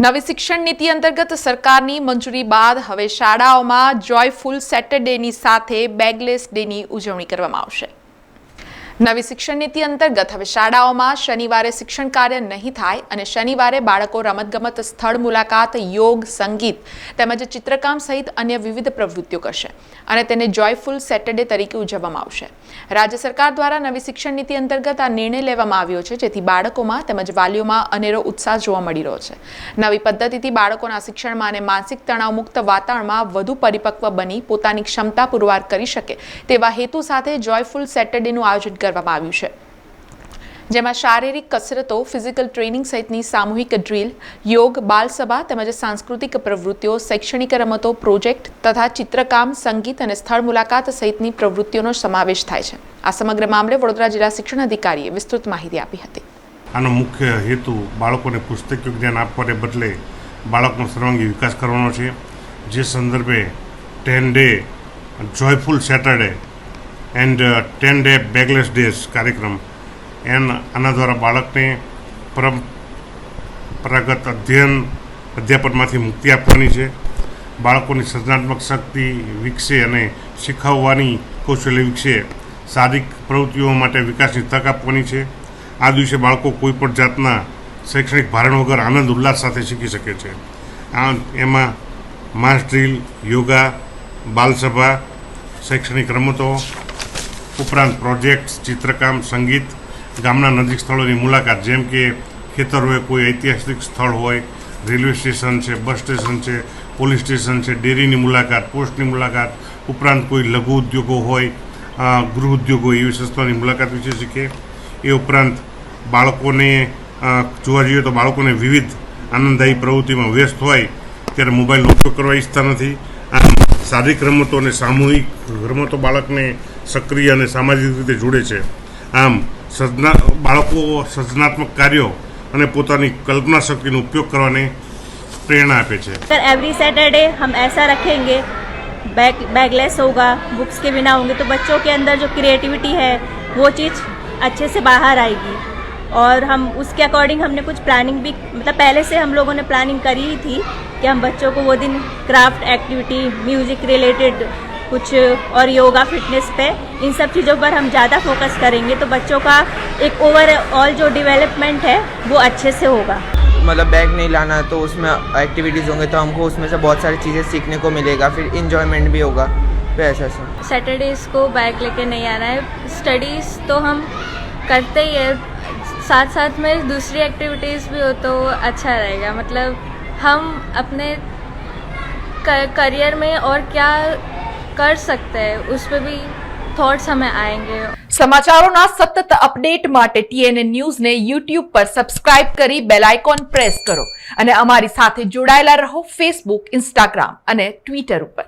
નવી શિક્ષણ નીતિ અંતર્ગત સરકારની મંજૂરી બાદ હવે શાળાઓમાં જોયફુલ સેટરડેની સાથે બેગલેસ ડેની ઉજવણી કરવામાં આવશે. નવી શિક્ષણ નીતિ અંતર્ગત હવે શાળાઓમાં શનિવારે શિક્ષણ કાર્ય નહીં થાય અને શનિવારે બાળકો રમતગમત સ્થળ મુલાકાત, યોગ, સંગીત તેમજ ચિત્રકામ સહિત અન્ય વિવિધ પ્રવૃત્તિઓ કરશે અને તેને જોયફુલ સેટરડે તરીકે ઉજવવામાં આવશે. રાજ્ય સરકાર દ્વારા નવી શિક્ષણ નીતિ અંતર્ગત આ નિર્ણય લેવામાં આવ્યો છે, જેથી બાળકોમાં તેમજ વાલીઓમાં અનેરો ઉત્સાહ જોવા મળી રહ્યો છે. નવી પદ્ધતિથી બાળકોના શિક્ષણમાં અને માનસિક તણાવ મુક્ત વાતાવરણમાં વધુ પરિપક્વ બની, પોતાની ક્ષમતા પુરવાર કરી શકે તેવા હેતુ સાથે જોયફુલ સેટરડેનું આયોજન કરવામાં આવ્યું છે. જેમાં શારીરિક કસરતો ફિઝિકલ ટ્રેનિંગ સહિતની સામૂહિક ડ્રીલ યોગ, બાલસભા તેમજ સાંસ્કૃતિક પ્રવૃત્તિઓ, શૈક્ષણિક રમતો પ્રોજેક્ટ તથા ચિત્રકામ, સંગીત અને સ્થળ મુલાકાત સહિતની પ્રવૃત્તિઓનો સમાવેશ થાય છે. આ સમગ્ર મામલે વડોદરા જિલ્લા શિક્ષણ અધિકારીએ વિસ્તૃત માહિતી આપી હતી. આનો મુખ્ય હેતુ બાળકોને પુસ્તકીય જ્ઞાન આપવાને બદલે બાળકનો સર્વાંગી વિકાસ કરવાનો છે. જે સંદર્ભે ten day joyful Saturday and ten day bagless days કાર્યક્રમ એન આના દ્વારા બાળકને પરંપરાગત અધ્યયન અધ્યાપનમાંથી મુક્તિ આપવાની છે બાળકોની સર્જનાત્મક શક્તિ વિકસે અને શીખવવાની કૌશલ્ય વિકસે શારીરિક પ્રવૃત્તિઓ માટે વિકાસની તક આપવાની છે આ દિવસે બાળકો કોઈ પણ જાતના શૈક્ષણિક ભારણ વગર આનંદ ઉલ્લાસ સાથે શીખી શકે છે આ એમાં માસ ડ્રીલ યોગા બાલસભા શૈક્ષણિક રમતો ઉપરાંત પ્રોજેક્ટ્સ ચિત્રકામ, સંગીત, ગામના નજીક સ્થળોની મુલાકાત, જેમ કે ખેતર હોય કોઈ ઐતિહાસિક સ્થળ હોય, રેલવે સ્ટેશન છે, બસ સ્ટેશન છે, પોલીસ સ્ટેશન છે, ડેરીની મુલાકાત, પોસ્ટની મુલાકાત, ઉપરાંત કોઈ લઘુ ઉદ્યોગો હોય ગૃહ ઉદ્યોગો એવી સંસ્થાઓની મુલાકાત વિશે શીખે. એ ઉપરાંત બાળકોને જોવા જઈએ તો બાળકોને વિવિધ આનંદદાયી પ્રવૃત્તિમાં વ્યસ્ત હોય, ત્યારે મોબાઈલનો ઉપયોગ કરવા ઈચ્છતા નથી. આમ શારીરિક રમતો અને સામૂહિક રમતો બાળકને સક્રિય અને સામાજિક રીતે જોડે છે આમ સર્જના બાળકો સર્જનાત્મક કાર્યો અને પોતાની કલ્પના શક્તિનો ઉપયોગ કરવાની પ્રેરણા આપે છે सर एवरी सैटरडे हम ऐसा रखेंगे बैग बैगलेस होगा बुक्स के बिना होंगे तो बच्चों के अंदर जो क्रिएटिविटी है वो चीज़ अच्छे से बाहर आएगी और हम उसके अकॉर्डिंग हमने कुछ प्लानिंग भी मतलब पहले से हम लोगों ने प्लानिंग करी ही थी कि हम बच्चों को वो दिन क्राफ्ट एक्टिविटी म्यूज़िक रिलेटेड कुछ और योगा फिटनेस पे। इन सब चीज़ों पर हम ज़्यादा फोकस करेंगे तो बच्चों का एक ओवरऑल जो डेवलपमेंट है वो अच्छे से होगा। मतलब बैग नहीं लाना तो उसमें एक्टिविटीज़ होंगे तो हमको उसमें से बहुत सारी चीज़ें सीखने को मिलेगा फिर इन्जॉयमेंट भी होगा तो ऐसा ऐसा सैटरडेज को बैग लेके नहीं आना है। स्टडीज़ तो हम करते ही है। साथ साथ में दूसरी एक्टिविटीज़ भी हो तो अच्छा रहेगा। मतलब हम अपने करियर में और क्या कर सकते हैं उस पर भी थॉट्स हमें आएंगे સમાચારોના સતત અપડેટ માટે ટીએનએ ન્યૂઝને યુટ્યુબ પર સબસ્ક્રાઇબ કરી બેલ આઇકોન પ્રેસ કરો અને અમારી સાથે જોડાયેલા રહો ફેસબુક ઇન્સ્ટાગ્રામ અને ટ્વિટર ઉપર